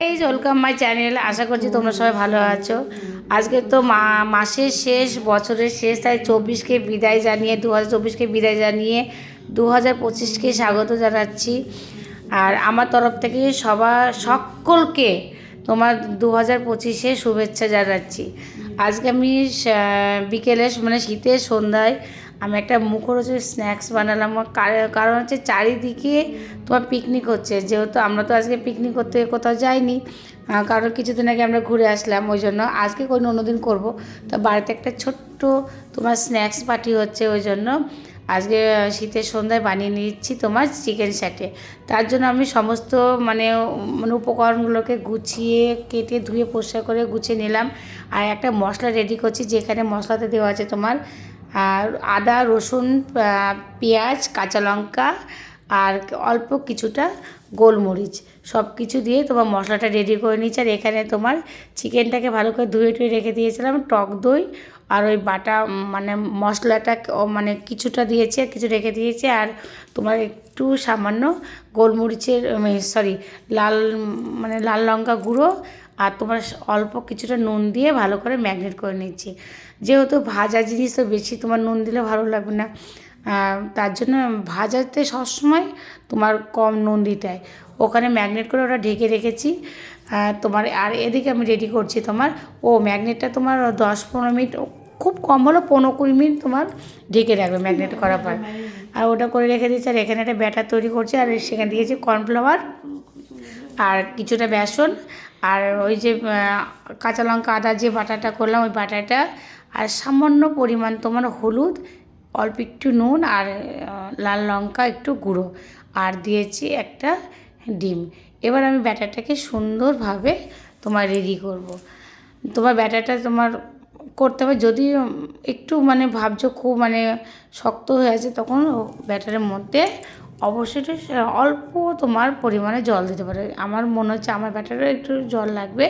এই welcome my channel, আশা করছি তোমরা সবাই ভালো আছো। আজকে তো মা, মাসের শেষ, বছরের শেষ, তাই চব্বিশকে বিদায় জানিয়ে দু হাজার চব্বিশকে বিদায় জানিয়ে দু হাজার পঁচিশকে স্বাগত জানাচ্ছি। আর আমার তরফ থেকে সবার সকলকে তোমার দু হাজার পঁচিশে শুভেচ্ছা জানাচ্ছি। আজকে আমি বিকেলে মানে শীতের সন্ধ্যায় আমি একটা মুখরোচক স্ন্যাক্স বানালাম। কার- কারণ হচ্ছে চারিদিকে তোমার পিকনিক হচ্ছে। যেহেতু আমরা তো আজকে পিকনিক করতে কোথাও যাইনি কারণ কিছুদিন আগে আমরা ঘুরে আসলাম, ওই জন্য আজকে কোনো অন্যদিন করব। তো বাড়িতে একটা ছোট্ট তোমার স্ন্যাক্স পার্টি হচ্ছে, ওই জন্য আজকে শীতের সন্ধ্যায় বানিয়ে নিচ্ছি তোমার চিকেন স্যাটে তার জন্য আমি সমস্ত মানে মানে উপকরণগুলোকে গুছিয়ে, কেটে, ধুয়ে পরিষ্কার করে গুছিয়ে নিলাম। আর একটা মশলা রেডি করছি, যেখানে মশলাতে দেওয়া আছে তোমার আর আদা, রসুন পেঁয়াজ, কাঁচা লঙ্কা আর অল্প কিছুটা গোলমরিচ। সব কিছু দিয়ে তোমার মশলাটা রেডি করে নিচ্ছি আর এখানে তোমার চিকেনটাকে ভালো করে ধুয়ে টুয়ে রেখে দিয়েছিলাম। টক দই আর ওই বাটা মানে মশলাটা মানে কিছুটা দিয়েছি আর কিছু রেখে দিয়েছি। আর তোমার একটু সামান্য গোলমরিচের সরি লাল মানে লাল লঙ্কা গুঁড়ো আর তোমার অল্প কিছুটা নুন দিয়ে ভালো করে ম্যাগনেট করে নিচ্ছি। যেহেতু ভাজা জিনিস তো বেশি তোমার নুন দিলে ভালো লাগবে না। তার জন্য ভাজাতে সবসময় তোমার কম নুন দিতে হয়। ওখানে ম্যাগনেট করে ওটা ঢেকে রেখেছি। তোমার, আর এদিকে আমি রেডি করছি তোমার। ও, ম্যাগনেটটা তোমার দশ পনেরো মিনিট, খুব কম হলো পনেরো কুড়ি মিনিট তোমার ঢেকে রাখবে ম্যাগনেট করার পর। আর ওটা করে রেখে দিচ্ছি আর এখানে একটা ব্যাটার তৈরি করছি, আর সেখানে দিয়েছি কর্নফ্লাওয়ার আর কিছুটা বেসন আর ওই যে কাঁচা লঙ্কা, আদা যে বাটাটা করলাম, ওই বাটাটা, আর সামান্য পরিমাণ তোমার হলুদ, অল্প একটু নুন আর লাল লঙ্কা একটু গুঁড়ো, আর দিয়েছি একটা ডিম এবার আমি ব্যাটারটাকে সুন্দরভাবে তোমার রেডি করব। তোমার ব্যাটারটা তোমার করতে হবে, যদি একটু মানে ভাবছ খুব মানে শক্ত হয়ে আছে, তখন ব্যাটারের মধ্যে অবশ্যই অল্প তোমার পরিমাণে জল দিতে পারে। আমার মনে হচ্ছে আমার ব্যাটারে একটু জল লাগবে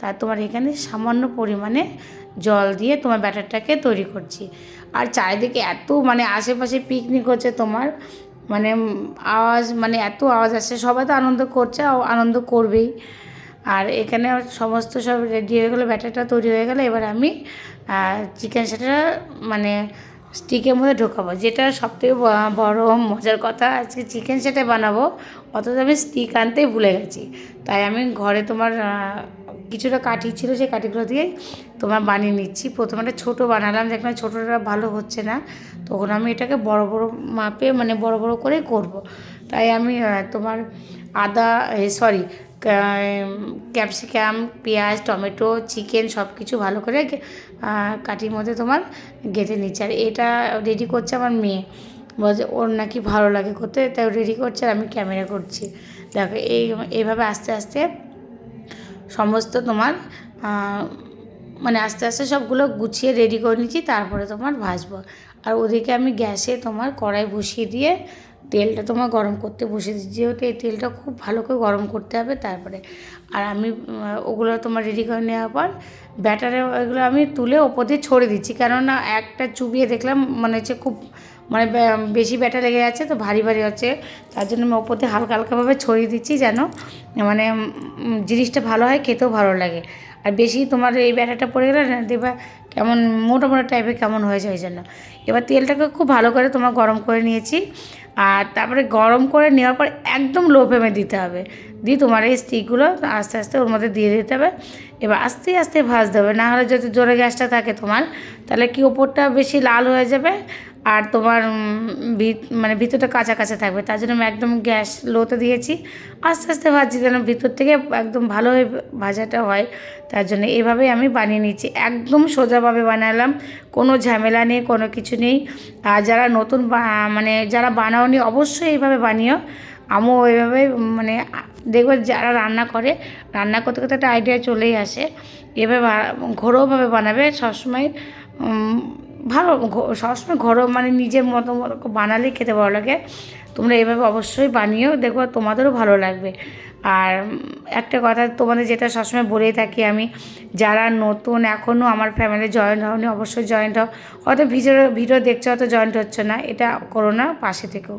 তা তোমার এখানে সামান্য পরিমাণে জল দিয়ে তোমার ব্যাটারটাকে তৈরি করছি। আর চারিদিকে এত মানে আশেপাশে পিকনিক হচ্ছে তোমার মানে আওয়াজ মানে এত আওয়াজ আসছে, সবাই তো আনন্দ করছে আনন্দ করবেই। আর এখানে সমস্ত সব রেডি হয়ে গেলো, ব্যাটারটা তৈরি হয়ে গেলো, এবার আমি চিকেন সেটা মানে স্টিকের মধ্যে ঢোকাবো। যেটা সবথেকে বড় মজার কথা, আজকে চিকেন সেটা বানাবো, অথচ আমি স্টিক আনতেই ভুলে গেছি। তাই আমি ঘরে তোমার কিছুটা কাঠি ছিল সেই কাঠিগুলো দিয়ে তোমার বানিয়ে নিচ্ছি। প্রথমে একটা ছোটো বানালাম যেখানে ছোটোটা ভালো হচ্ছে না। তখন আমি এটাকে বড় বড় মাপে মানে বড় বড় করেই করব। তাই আমি তোমার আদা সরি ক্যাপসিকাম, পেঁয়াজ, টমেটো, চিকেন সব কিছু ভালো করে কাঠির মধ্যে তোমার গেঁথে নিচ্ছে। আর এটা রেডি করছে আমার মেয়ে। বলছে, ওর নাকি ভালো লাগে করতে। তাই রেডি করছে আর আমি ক্যামেরা করছি। দেখো, এই এইভাবে আস্তে আস্তে সমস্ত তোমার মানে আস্তে আস্তে সবগুলো গুছিয়ে রেডি করে নিচ্ছি, তারপরে তোমার ভাজবো। আর ওদিকে আমি গ্যাসে তোমার কড়াই বসিয়ে দিয়ে তেলটা তোমার গরম করতে বসিয়ে দিচ্ছি। যেহেতু এই তেলটা খুব ভালো করে গরম করতে হবে, তারপরে আর আমি ওগুলো তোমার রেডি করে নেওয়ার পর ব্যাটারে ওইগুলো আমি তুলে ওপর দিয়ে ছড়ে দিচ্ছি। কেননা একটা চুবিয়ে দেখলাম, মনে হচ্ছে খুব মানে বেশি ব্যাটা লেগে যাচ্ছে, তো ভারী ভারী হচ্ছে। তার জন্য আমি ওপর দিয়ে হালকা হালকাভাবে ছড়িয়ে দিচ্ছি যেন মানে জিনিসটা ভালো হয়, খেতেও ভালো লাগে। আর বেশি তোমার এই ব্যাটাটা পড়ে গেলে না দেখবা কেমন মোটা মোটা টাইপের কেমন হয়েছে ওই জন্য। এবার তেলটাকে খুব ভালো করে তোমার গরম করে নিয়েছি। আর তারপরে গরম করে নেওয়ার পর একদম লো ফ্লেমে দিতে হবে। দিয়ে তোমার এই স্টিকগুলো আস্তে আস্তে ওর মধ্যে দিয়ে দিতে হবে। এবার আস্তে আস্তে ভাজতে হবে। না হলে যদি জোরে গ্যাসটা থাকে তোমার, তাহলে কি ওপরটা বেশি লাল হয়ে যাবে আর তোমার মানে ভিতরটা কাঁচা কাঁচা থাকবে, তার জন্য আমি একদম গ্যাস লোতে দিয়েছি। আস্তে আস্তে ভাজছি যেন ভিতর থেকে একদম ভালোভাবে ভাজাটা হয়, তার জন্য এভাবেই আমি বানিয়ে নিচ্ছি। একদম সোজাভাবে বানালাম, কোনো ঝামেলা নেই, কোনো কিছু নেই। আর যারা নতুন মানে যারা বানাওনি, অবশ্যই এইভাবে বানিও। আমিও ওইভাবে মানে দেখবে যারা রান্না করে, রান্না করতে করতে একটা আইডিয়া চলেই আসে। এভাবে ঘরোয়াভাবে বানাবে সবসময় ভালো সবসময় ঘরোয়া মানে নিজের মতো মতো বানালেই খেতে ভালো লাগে। তোমরা এভাবে অবশ্যই বানিয়েও দেখব, তোমাদেরও ভালো লাগবে। আর একটা কথা তোমাদের যেটা সবসময় বলেই থাকি আমি, যারা নতুন এখনও আমার ফ্যামিলি জয়েন্ট হওনি, অবশ্যই জয়েন্ট হও। হয়তো ভিডিও ভিডিও দেখছ, হয়তো জয়েন্ট হচ্ছে না, এটা করো না, পাশে থেকেও